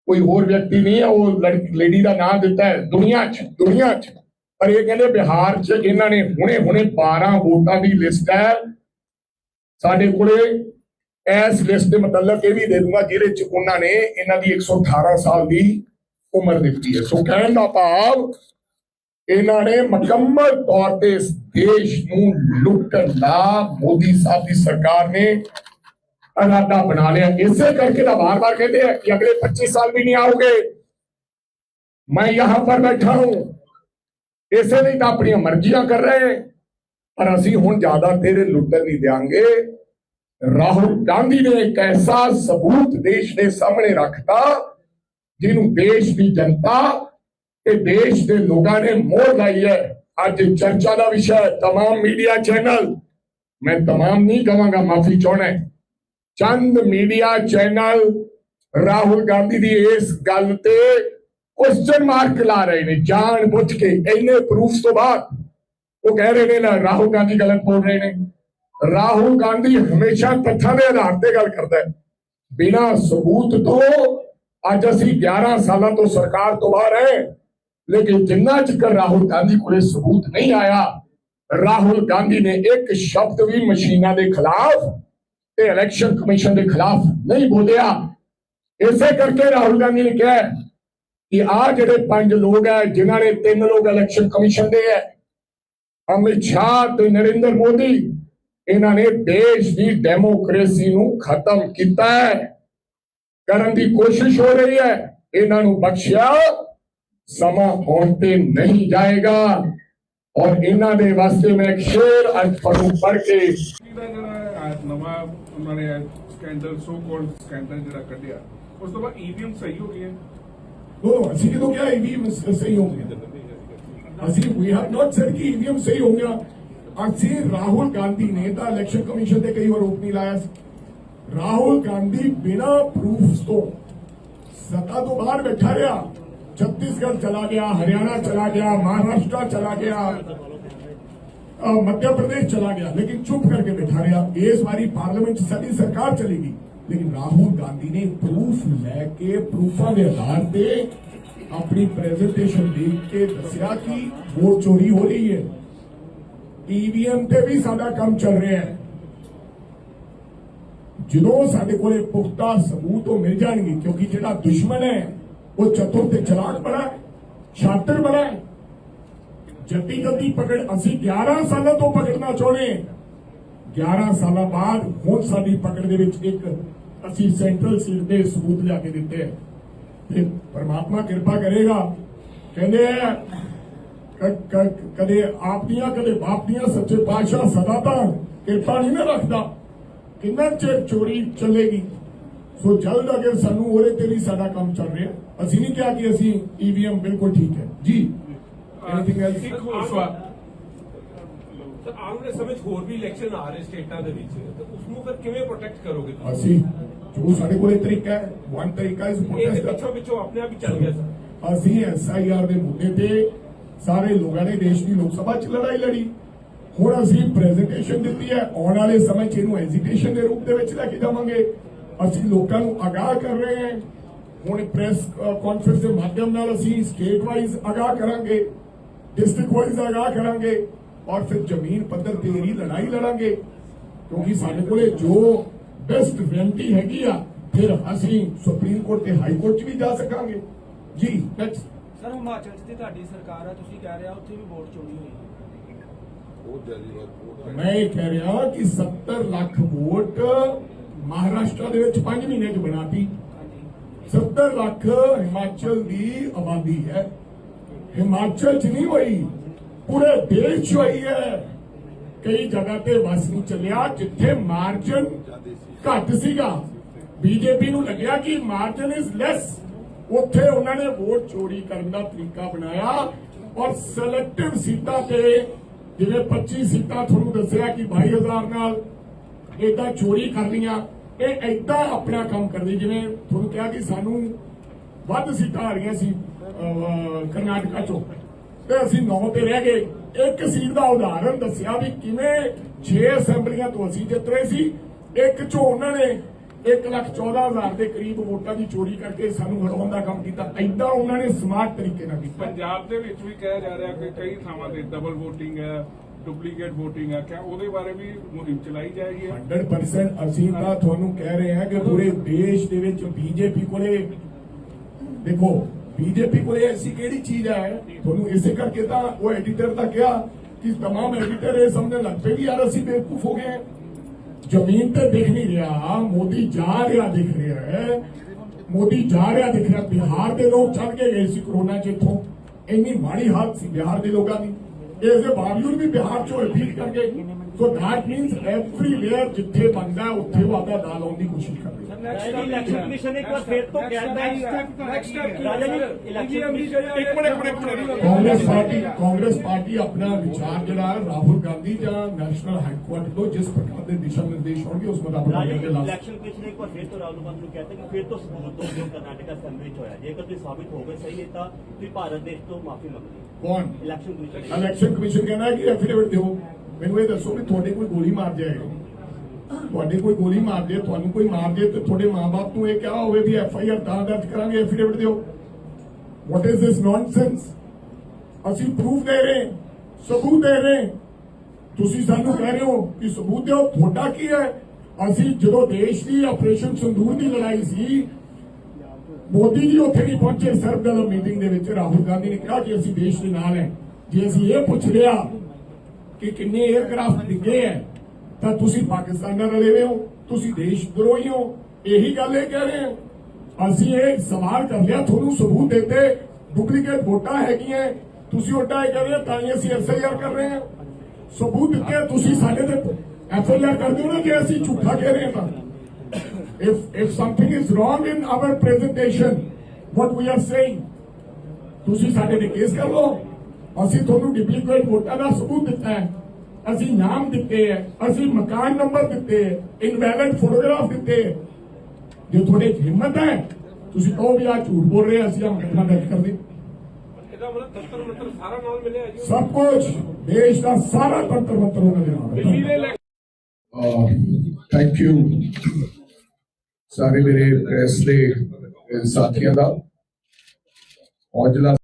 ਕੋਈ ਹੋਰ ਵਿਅਕਤੀ ਨਹੀਂ ਹੈ, ਉਹ ਲੜਕੀ ਲੇਡੀ ਦਾ ਨਾਮ ਦਿੱਤਾ ਹੈ, ਦੁਨੀਆ 'ਚ ਦੁਨੀਆ 'ਚ। ਪਰ ਇਹ ਕਹਿੰਦੇ ਬਿਹਾਰ 'ਚ ਇਹਨਾਂ ਨੇ ਹੁਣੇ ਹੁਣੇ 12 ਵੋਟਾਂ ਦੀ ਲਿਸਟ ਹੈ। ਸਾਡੇ ਕੋਲੇ ਇਸ ਲਿਸਟ ਦੇ ਮੁਤਲਕ ਇਹ ਵੀ ਦੇ ਦੂੰਗਾ ਜਿਹਦੇ ਚ ਉਹਨਾਂ ਨੇ ਇਹਨਾਂ ਦੀ 118 ਸਾਲ ਦੀ ਉਮਰ ਦਿੱਤੀ ਹੈ। ਸੋ ਕਹਿਣ ਦਾ ਭਾਵ, ਇਹਨਾਂ ਨੇ ਮੁਕੰਮਲ ਤੌਰ ਤੇ ਇਸ ਦੇਸ਼ ਨੂੰ ਲੁੱਟਣ ਦਾ ਮੋਦੀ ਸਾਹਿਬ ਦੀ ਸਰਕਾਰ ਨੇ ਅਰਾਦਾ ਬਣਾ ਲਿਆ। ਇਸੇ ਕਰਕੇ ਤਾਂ ਬਾਰ-ਬਾਰ ਕਹਿੰਦੇ ਆ ਕਿ ਅਗਲੇ 25 ਸਾਲ ਵੀ ਨਹੀਂ ਆਉਗੇ ਮੈਂ ਯਹਾਂ ਪਰ ਬੈਠਾ ਹੂੰ। ਇਸੇ ਲਈ ਤਾਂ ਆਪਣੀਆਂ ਮਰਜ਼ੀਆਂ ਕਰ ਰਹੇ। ਪਰ ਅਸੀਂ ਹੁਣ ਜ਼ਿਆਦਾ ਤੇਰੇ ਲੁੱਟਣ ਨਹੀਂ ਦੇਾਂਗੇ ਰਾਹੁਲ ਗਾਂਧੀ ਨੇ ਇੱਕ ਐਸਾ ਸਬੂਤ ਦੇਸ਼ ਦੇ ਸਾਹਮਣੇ ਰੱਖਤਾ ਜਿਹਨੂੰ ਦੇਸ਼ ਦੀ ਜਨਤਾ ਤੇ ਦੇਸ਼ ਦੇ ਲੋਕਾਂ ਨੇ ਮੋਹ ਲਾਈ ਹੈ ਅੱਜ ਚਰਚਾ ਦਾ ਵਿਸ਼ਾ ਹੈ तमाम ਮੀਡੀਆ ਚੈਨਲ ਮੈਂ तमाम ਨਹੀਂ ਕਹਾਂਗਾ ਮਾਫੀ ਚਾਹਣਾ ਹੈ ਚੰਦ ਮੀਡੀਆ ਚੈਨਲ ਰਾਹੁਲ ਗਾਂਧੀ ਦੀ ਇਸ ਗੱਲ ਤੇ ਕੁਐਸਚਨ ਮਾਰਕ ਲਾ ਰਹੇ ਨੇ ਜਾਣ ਬੁੱਝ ਕੇ ਇੰਨੇ ਪ੍ਰੂਫਸ ਤੋਂ ਬਾਅਦ ਉਹ ਕਹਿ ਰਹੇ ਨੇ ਨਾ ਰਾਹੁਲ ਗਾਂਧੀ ਗਲਤ ਬੋਲ ਰਹੇ ਨੇ ਰਾਹੁਲ ਗਾਂਧੀ ਹਮੇਸ਼ਾ ਤੱਥਾਂ ਦੇ ਆਧਾਰ ਤੇ ਗੱਲ ਕਰਦਾ ਹੈ। ਬਿਨਾਂ ਸਬੂਤ ਤੋਂ ਅੱਜ ਅਸੀਂ 11 ਸਾਲਾਂ ਤੋਂ ਸਰਕਾਰ ਤੋਂ ਬਾਹਰ ਹੈ, ਲੇਕਿਨ ਜਿੰਨਾ ਚਿਰ ਰਾਹੁਲ ਗਾਂਧੀ ਕੋਲੇ ਸਬੂਤ ਨਹੀਂ ਆਇਆ, ਰਾਹੁਲ ਗਾਂਧੀ ਨੇ ਇੱਕ ਸ਼ਬਦ ਵੀ ਮਸ਼ੀਨਾਂ ਦੇ ਖਿਲਾਫ ਤੇ ਇਲੈਕਸ਼ਨ ਕਮਿਸ਼ਨ ਦੇ ਖਿਲਾਫ ਨਹੀਂ ਬੋਲਿਆ। ਇਸੇ ਕਰਕੇ ਰਾਹੁਲ ਗਾਂਧੀ ਨੇ ਕਿਹਾ ਕਿ ਆ ਜਿਹੜੇ ਪੰਜ ਲੋਕ ਹੈ, ਜਿਨ੍ਹਾਂ ਨੇ ਤਿੰਨ ਲੋਕ ਇਲੈਕਸ਼ਨ ਕਮਿਸ਼ਨ ਦੇ ਹੈ, ਅਮਿਤ ਸ਼ਾਹ ਤੇ ਨਰਿੰਦਰ ਮੋਦੀ ਇਹਨਾਂ ਨੇ ਦੇਸ਼ ਦੀ ਡੈਮੋਕ੍ਰੇਸੀ ਨੂੰ ਖਤਮ ਕੀਤਾ ਹੈ। ਕਰਨ ਦੀ ਕੋਸ਼ਿਸ਼ ਹੋ ਰਹੀ ਹੈ। ਇਹਨਾਂ ਨੂੰ ਬਖਸ਼ਿਆ ਸਮਾਂ ਹੋਣ ਤੇ ਨਹੀਂ ਜਾਏਗਾ। ਔਰ ਇਹਨਾਂ ਦੇ ਵਾਸਤੇ ਮੈਂ ਇੱਕ ਸ਼ੇਰ ਅੱਜ ਤੁਹਾਨੂੰ ਪੜ੍ਹ ਕੇ। ਨਵਾਂ ਉਹਨਾਂ ਨੇ ਸਕੈਂਡਲ ਸੋ ਕਾਲਡ ਸਕੈਂਡਲ ਜਿਹੜਾ ਕੱਢਿਆ ਉਸ ਤੋਂ ਬਾਅਦ ਈਵੀਐਮ ਸਹੀ ਹੋ ਗਏ ਦੋ ਅਸੀਂ ਕਿਦੋਂ ਕਿਹਾ ਈਵੀਐਮ ਸਹੀ ਹੋ ਗਿਆ ਅਸੀਂ ਵੀ ਹੈਵ ਨਾਟ ਸੈਡ ਕਿ ਈਵੀਐਮ ਸਹੀ ਹੋ ਗਿਆ ਅਸੀਂ ਰਾਹੁਲ ਗਾਂਧੀ ਨੇ ਤਾਂ ਇਲੈਕਸ਼ਨ ਕਮਿਸ਼ਨ ਤੇ ਕਈ ਵਾਰ ਰੋਕ ਨਹੀਂ ਲਾਇਆ ਸੀ। ਰਾਹੁਲ ਗਾਂਧੀ ਬਿਨਾ ਪ੍ਰੂਫਸ ਤੋਂ ਸੱਤਾ ਤੋਂ ਬਾਹਰ ਬੈਠਾ ਰਿਹਾ। ਛੱਤੀਸਗੜ੍ਹ ਚਲਾ ਗਿਆ, ਹਰਿਆਣਾ ਚਲਾ ਗਿਆ, ਮਹਾਰਾਸ਼ਟਰ ਚਲਾ ਗਿਆ ਮੱਧ ਪ੍ਰਦੇਸ਼ ਚਲਾ ਗਿਆ, ਲੇਕਿਨ ਚੁੱਪ ਕਰਕੇ ਬੈਠਾ ਰਿਹਾ। ਇਸ ਵਾਰੀ ਪਾਰਲੀਮੈਂਟ 'ਚ ਸਾਡੀ ਸਰਕਾਰ ਚਲੇਗੀ। ਲੇਕਿਨ ਰਾਹੁਲ ਗਾਂਧੀ ਨੇ ਪ੍ਰੂਫ ਲੈ ਕੇ ਪ੍ਰੂਫਾਂ ਦੇ ਆਧਾਰ ਤੇ ਆਪਣੀ ਪ੍ਰੈਜ਼ੈਂਟੇਸ਼ਨ ਦੇਖ ਕੇ ਦੱਸਿਆ ਕਿ ਵੋਟ ਚੋਰੀ ਹੋ ਰਹੀ ਹੈ। ਈਵੀਐਮ ਤੇ ਵੀ ਸਾਡਾ ਕੰਮ ਚੱਲ ਰਿਹਾ ਹੈ। ਜਦੋਂ ਸਾਡੇ ਕੋਲੇ ਪੁਖਤਾ ਸਬੂਤ ਉਹ ਮਿਲ ਜਾਣਗੇ, ਕਿਉਂਕਿ ਜਿਹੜਾ ਦੁਸ਼ਮਣ ਹੈ, ਉਹ ਚਤੁਰ ਤੇ ਚਲਾਕ ਬੜਾ ਹੈ ਛਾਤਰ ਬੜਾ ਹੈ। ਜੱਦੀ ਜੱਦੀ ਪਕੜ, ਅਸੀਂ 11 ਸਾਲਾਂ ਤੋਂ ਪਕੜਨਾ ਚਾਹੁੰਦੇ ਹਾਂ। 11 ਸਾਲਾਂ ਬਾਅਦ ਹੁਣ ਸਾਡੀ ਪਕੜ ਦੇ ਵਿੱਚ ਇੱਕ ਅਸੀਂ ਸੈਂਟਰਲ ਸੀਟ ਦੇ ਸਬੂਤ ਲਿਆ ਕੇ ਦਿੱਤੇ ਤੇ ਪਰਮਾਤਮਾ ਕਿਰਪਾ ਕਰੇਗਾ। ਕਹਿੰਦੇ ਆ ਕਦੇ ਆਪ ਦੀਆਂ ਕਦੇ ਬਾਪ ਦੀਆਂ ਸੱਚੇ ਪਾਤਸ਼ਾਹ ਸਦਾ ਤਾਂ ਕਿਰਪਾ ਨਹੀਂ ਨਾ ਰੱਖਦਾ। ਕਿੰਨਾ ਚਿਰ ਚੋਰੀ ਚੱਲੇਗੀ? ਸੋ ਜਲਦ ਅਗਰ ਸਾਨੂੰ ਉਹਦੇ ਤੇ ਵੀ ਸਾਡਾ ਕੰਮ ਚੱਲ ਰਿਹਾ। ਅਸੀਂ ਨਹੀਂ ਕਿਹਾ ਕਿ ਅਸੀਂ ਈਵੀਐਮ ਬਿਲਕੁਲ ਠੀਕ ਹੈ। ਜੀ। ਐਨੀਥਿੰਗ ਐਲਸ ਇੱਕ ਹੋਰ ਸਵਾਲ। ਆਉਣ ਵਾਲੇ ਸਮੇਂ ਹੋਰ ਵੀ ਇਲੈਕਸ਼ਨ ਆ ਰਹੇ ਸਟੇਟਾਂ ਦੇ ਵਿੱਚ ਤੇ ਉਸ ਨੂੰ ਫਿਰ ਕਿਵੇਂ ਪ੍ਰੋਟੈਕਟ ਕਰੋਗੇ ਤੁਸੀਂ? ਅਸੀਂ ਜੋ ਸਾਡੇ ਕੋਲ ਇਹ ਤਰੀਕਾ ਹੈ ਵਨ ਤਰੀਕਾ ਇਸ ਪ੍ਰੋਟੈਸਟ ਪਿੱਛੋਂ ਪਿੱਛੋਂ ਆਪਣੇ ਆਪ ਹੀ ਚੱਲ ਗਿਆ ਸਰ। ਅਸੀਂ ਐਸਆਈਆਰ ਦੇ ਮੁੱਦੇ ਤੇ ਸਾਰੇ ਲੋਕਾਂ ਨੇ ਦੇਸ਼ ਦੀ ਲੋਕ ਸਭਾ 'ਚ ਲੜਾਈ ਲੜੀ। ਹੁਣ ਅਸੀਂ ਪ੍ਰੈਜ਼ੈਂਟੇਸ਼ਨ ਦਿੱਤੀ ਹੈ, ਆਉਣ ਵਾਲੇ ਸਮੇਂ 'ਚ ਇਹਨੂੰ ਐਜੀਟੇਸ਼ਨ ਦੇ ਰੂਪ ਦੇ ਵਿੱਚ ਲੈ ਕੇ ਜਾਵਾਂਗੇ। ਅਸੀਂ ਲੋਕਾਂ ਨੂੰ ਆਗਾਹ ਕਰ ਰਹੇ ਹਾਂ। ਹੁਣ ਪ੍ਰੈਸ ਕਾਨਫਰੰਸ ਦੇ ਮਾਧਿਅਮ ਨਾਲ ਅਸੀਂ ਸਟੇਟ ਵਾਈਜ਼ ਆਗਾਹ ਕਰਾਂਗੇ ਡਿਸਟ੍ਰਿਕਟ ਵਾਈਜ਼ ਆਗਾਹ ਕਰਾਂਗੇ ਔਰ ਫਿਰ ਜ਼ਮੀਨ ਪੱਧਰ ਤੇ ਹੀ ਲੜਾਈ ਲੜਾਂਗੇ। ਕਿਉਂਕਿ ਸਾਡੇ ਕੋਲੇ ਜੋ ਬੈਸਟ ਰੈਮਡੀ ਹੈਗੀ ਆ, ਫਿਰ ਅਸੀਂ ਸੁਪਰੀਮ ਕੋਰਟ ਤੇ ਹਾਈ ਕੋਰਟ 'ਚ ਵੀ ਜਾ ਸਕਾਂਗੇ। ਜੀ ਨੈਕਸਟ ਸਰ ਹਿਮਾਚਲ 'ਚ ਤੇ ਤੁਹਾਡੀ ਸਰਕਾਰ ਆ ਤੁਸੀਂ ਕਹਿ ਰਹੇ ਹੋ ਉੱਥੇ ਵੀ ਵੋਟ ਚੋਰੀ ਹੋਈ ਮੈਂ ਇਹ ਕਹਿ ਰਿਹਾ ਕਿ 70 ਲੱਖ ਵੋਟ ਮਹਾਰਾਸ਼ਟਰ ਦੇ ਵਿੱਚ 5 ਮਹੀਨੇ 'ਚ ਬਣਾਤੀ। ਹਾਂਜੀ। 70 ਲੱਖ ਹਿਮਾਚਲ ਦੀ ਆਬਾਦੀ ਹੈ। ਹਿਮਾਚਲ 'ਚ ਨਹੀਂ ਹੋਈ ਪੂਰੇ ਦੇਸ਼ 'ਚ ਹੋਈ ਹੈ। ਕਈ ਜਗ੍ਹਾ ਤੇ ਵਸ ਨਹੀਂ ਚੱਲਿਆ ਜਿੱਥੇ ਮਾਰਜਨ ਘੱਟ ਸੀਗਾ। ਬੀਜੇਪੀ ਨੂੰ ਲੱਗਿਆ ਕਿ ਮਾਰਜਨ ਇਜ਼ ਲੈਸ ਉੱਥੇ ਉਹਨਾਂ ਨੇ ਵੋਟ ਚੋਰੀ ਕਰਨ ਦਾ ਤਰੀਕਾ ਬਣਾਇਆ ਔਰ ਸਿਲੈਕਟਿਵ ਸੀਟਾਂ ਤੇ ਜਿਵੇਂ 25 ਸੀਟਾਂ ਤੁਹਾਨੂੰ ਦੱਸਿਆ ਕਿ 22000 ਨਾਲ ਏਦਾਂ ਚੋਰੀ ਕਰ ਇਹ ਏਦਾਂ ਆਪਣਾ ਕੰਮ ਕਰਦੀ, ਜਿਵੇਂ ਤੁਹਾਨੂੰ ਕਿਹਾ ਕਿ ਸਾਨੂੰ ਵੱਧ ਸੀਟਾਂ ਆ ਰਹੀਆਂ ਸੀ ਕਰਨਾਟਕਾ ਚੋਂ। ਤੇ ਅਸੀਂ 9 ਤੇ ਰਹਿ ਗਏ। ਇੱਕ ਸੀਟ ਦਾ ਉਦਾਹਰਨ ਦੱਸਿਆ ਵੀ ਕਿਵੇਂ 6 ਅਸੈਂਬਲੀਆਂ ਤੋਂ ਅਸੀਂ ਜਿੱਤ ਰਹੇ ਸੀ। ਇੱਕ ਚੋਂ ਉਹਨਾਂ ਨੇ 114000 ਦੇ ਕਰੀਬ ਵੋਟਾਂ ਦੀ ਚੋਰੀ ਕਰਕੇ ਸਾਨੂੰ ਹਰਾਉਣ ਦਾ ਕੰਮ ਕੀਤਾ ਏਦਾਂ ਉਹਨਾਂ ਨੇ ਸਮਾਰਟ ਤਰੀਕੇ ਨਾਲ ਕੀਤਾ ਪੰਜਾਬ ਦੇ ਵਿੱਚ ਵੀ ਕਿਹਾ ਜਾ ਰਿਹਾ ਕਿ ਕਈ ਥਾਵਾਂ ਤੇ ਡਬਲ VOTING ਹੈ ਡੁਪਲੀਕੇਟ VOTING ਹੈ ਕਿਆ ਉਹਦੇ ਬਾਰੇ ਵੀ ਮੁਹਿੰਮ ਚਲਾਈ ਜਾਏਗੀ 100% ਅਸੀਂ ਤਾਂ ਤੁਹਾਨੂੰ ਕਹਿ ਰਹੇ ਹਾਂ ਕਿ ਪੂਰੇ ਦੇਸ਼ ਦੇ ਵਿੱਚ ਬੀਜੇਪੀ ਕੋਲੇ ਦੇਖੋ ਬੀਜੇਪੀ ਕੋਲੇ ਐਸੀ ਕਿਹੜੀ ਚੀਜ਼ ਹੈ ਤੁਹਾਨੂੰ ਇਸੇ ਕਰਕੇ ਤਾਂ ਉਹ ਐਡੀਟਰ ਦਾ ਕਿਹਾ ਕਿ तमाम ਐਡੀਟਰ ਇਹ ਸਮਝਣ ਲੱਗ ਪਏ ਕਿ ਯਾਰ ਅਸੀਂ ਬੇਵਕੂਫ ਹੋ ਗਏ ਹਾਂ। ਜ਼ਮੀਨ ਤੇ ਦਿਖ ਨਹੀਂ ਰਿਹਾ, ਮੋਦੀ ਜਾ ਰਿਹਾ ਦਿਖ ਰਿਹਾ ਹੈ। ਮੋਦੀ ਜਾ ਰਿਹਾ ਦਿਖ ਰਿਹਾ, ਬਿਹਾਰ ਦੇ ਲੋਕ ਚੱਲ ਕੇ ਗਏ ਸੀ ਕਰੋਨਾ ਚ ਇਥੋਂ ਇੰਨੀ ਮਾੜੀ ਹਾਲਤ ਸੀ ਬਿਹਾਰ ਦੇ ਲੋਕਾਂ ਦੀ। ਇਸ ਦੇ ਬਾਵਜੂਦ ਵੀ ਬਿਹਾਰ ਚੋਂ ਰਿਪੀਟ ਕਰਕੇ so that means every everywhere ਜਿੱਥੇ ਬੰਦਾ ਉੱਥੇ ਉਹ ਆਪਦਾ ਦਾਲ ਲਾਉਣ ਦੀ ਕੋਸ਼ਿਸ਼ ਕਰ ਰਿਹਾ ਨੈਕਸਟ ਇਲੈਕਸ਼ਨ ਕਮਿਸ਼ਨ ਨੇ ਇੱਕ ਵਾਰ ਫੇਰ ਤੋਂ ਕਹਿੰਦਾ ਹੀ next step Raja ji election commission ਇੱਕ ਮਿੰਟ ਇੱਕ ਮਿੰਟ ਇੱਕ minute Congress party Congress party ਆਪਣਾ ਵਿਚਾਰ ਜਿਹੜਾ ਹੈ, ਰਾਹੁਲ ਗਾਂਧੀ ਜਾਂ ਨੈਸ਼ਨਲ ਹਾਈਕੋਰਟ ਤੋਂ ਜਿਸ ਪ੍ਰਕਾਰ ਦੇ ਦਿਸ਼ਾ ਨਿਰਦੇਸ਼ ਹੋਣਗੇ ਉਸ ਮੁਤਾਬਕ ਰਾਜਾ ਜੀ। ਇਲੈਕਸ਼ਨ ਕਮਿਸ਼ਨ ਨੇ ਇੱਕ ਵਾਰ ਫੇਰ ਤੋਂ ਰਾਹੁਲ ਗਾਂਧੀ ਨੂੰ ਕਹਿੰਦਾ ਕਿ ਫੇਰ ਤੋਂ ਸਬੂਤ ਤੋਂ ਜੋ ਕਰਨਾਟਕ ਅਸੈਂਬਲੀ ਚ ਹੋਇਆ ਜੇਕਰ ਤੁਸੀਂ ਸਾਬਿਤ ਹੋ ਗਏ ਸਹੀ ਹੈ ਤਾਂ ਤੁਸੀਂ ਭਾਰਤ ਦੇਸ਼ ਤੋਂ ਮਾਫੀ ਮੰਗਣੀ ਕੌਣ ਇਲੈਕਸ਼ਨ ਕਮਿਸ਼ਨ ਇਲੈਕਸ਼ਨ ਕਮਿਸ਼ਨ ਕਹਿੰਦਾ ਕਿ ਐਫੀਡੇਵਿਟ ਦਿਓ ਮੈਨੂੰ ਇਹ ਦੱਸੋ ਵੀ ਤੁਹਾਡੇ ਕੋਈ ਗੋਲੀ ਮਾਰ ਜਾਏ ਤੁਹਾਡੀ ਕੋਈ ਗੋਲੀ ਮਾਰ ਦੇ, ਤੁਹਾਨੂੰ ਕੋਈ ਮਾਰ ਦੇ ਤੇ ਤੁਹਾਡੇ ਮਾਪੇ ਨੂੰ ਇਹ ਕਿਹਾ ਹੋਵੇ ਵੀ ਐਫ ਆਈ ਆਰ ਤਾਂ ਦਰਜ ਕਰਾਂਗੇ ਐਫੀਡੇਵਿਟ ਦਿਓ। ਵਾਟ ਇਜ਼ ਦਿਸ ਨੌਨਸੈਂਸ ਅਸੀਂ ਪ੍ਰੂਫ ਦੇ ਰਹੇ, ਸਬੂਤ ਦੇ ਰਹੇ। ਤੁਸੀਂ ਸਾਨੂੰ ਕਹਿ ਰਹੇ ਹੋ ਕਿ ਸਬੂਤ ਦਿਓ, ਤੁਹਾਡਾ ਕੀ ਹੈ? ਅਸੀਂ ਜਦੋਂ ਦੇਸ਼ ਦੀ ਆਪਰੇਸ਼ਨ ਸੰਦੂਰ ਦੀ ਲੜਾਈ ਸੀ, ਮੋਦੀ ਜੀ ਉੱਥੇ ਨਹੀਂ ਪਹੁੰਚੇ ਸਰਬਦਲ ਮੀਟਿੰਗ ਦੇ ਵਿੱਚ ਰਾਹੁਲ ਗਾਂਧੀ ਨੇ ਕਿਹਾ ਕਿ ਅਸੀਂ ਦੇਸ਼ ਦੇ ਨਾਲ ਹੈ। ਜੇ ਅਸੀਂ ਇਹ ਪੁੱਛ ਲਿਆ ਕਿ ਕਿੰਨੇ 에ਅਰਕ੍ਰਾਫਟ ਡਿੱਗੇ ਹੈ ਤਾਂ ਤੁਸੀਂ ਪਾਕਿਸਤਾਨਾਂ ਨਾਲ ਰਹੇ ਹੋ, ਤੁਸੀਂ ਦੇਸ਼ ਦਰੋਹੀ ਹੋ, ਇਹੀ ਗੱਲ ਇਹ ਕਹਿ ਰਹੇ ਹੋ। ਅਸੀਂ ਇਹ ਸਵਾਲ ਕਰ ਲਿਆ, ਤੁਹਾਨੂੰ ਸਬੂਤ ਦਿੱਤੇ ਡੁਪਲੀਕੇਟ ਵੋਟਾਂ ਹੈਗੀਆਂ, ਤੁਸੀਂ ਉਲਟਾ ਇਹ ਕਹਿ ਰਹੇ ਹੋ, ਤਾਂ ਹੀ ਅਸੀਂ ਐਫਆਈਆਰ ਕਰ ਰਹੇ ਹਾਂ। ਸਬੂਤ ਦਿੱਤੇ, ਤੁਸੀਂ ਸਾਡੇ ਤੇ ਐਫਆਈਆਰ ਕਰਦੇ ਹੋ ਨਾ, ਜੇ ਅਸੀਂ ਝੂਠਾ ਕਹਿ ਰਹੇ ਹਾਂ ਤਾਂ। If if something is wrong in our presentation, what we are saying, ਤੁਸੀਂ ਸਾਡੇ ਤੇ ਕੇਸ ਕਰ ਲਓ। ਅਸੀਂ ਤੁਹਾਨੂੰ ਡੁਪਲੀਕੇਟ ਵੋਟਾਂ ਦਾ ਸਬੂਤ ਦਿੱਤਾ ਹੈ। ਅਸੀਂ ਨਾਮ ਦਿੱਤੇ ਹੈ ਅਸੀਂ ਮਕਾਨ ਨੰਬਰ ਦਿੱਤੇ ਹੈ ਇਨਵੈਲਿਡ ਫੋਟੋਗ੍ਰਾਫ ਦਿੱਤੇ ਹੈ ਜੇ ਤੁਹਾਡੇ 'ਚ ਹਿੰਮਤ ਹੈ ਤੁਸੀਂ ਕਹੋ ਵੀ ਆ ਝੂਠ ਬੋਲ ਰਹੇ ਅਸੀਂ ਆ ਮੁਕੱਦਮਾ ਦਰਜ ਕਰ ਦੇ ਇਹਦਾ ਮਤਲਬ ਤੰਤਰ ਮੰਤਰ ਸਾਰਾ ਨਾਲ ਮਿਲਿਆ ਜੀ ਸਭ ਕੁਝ ਦੇਸ਼ ਦਾ ਸਾਰਾ ਤੰਤਰ ਮੰਤਰ ਉਹਨਾਂ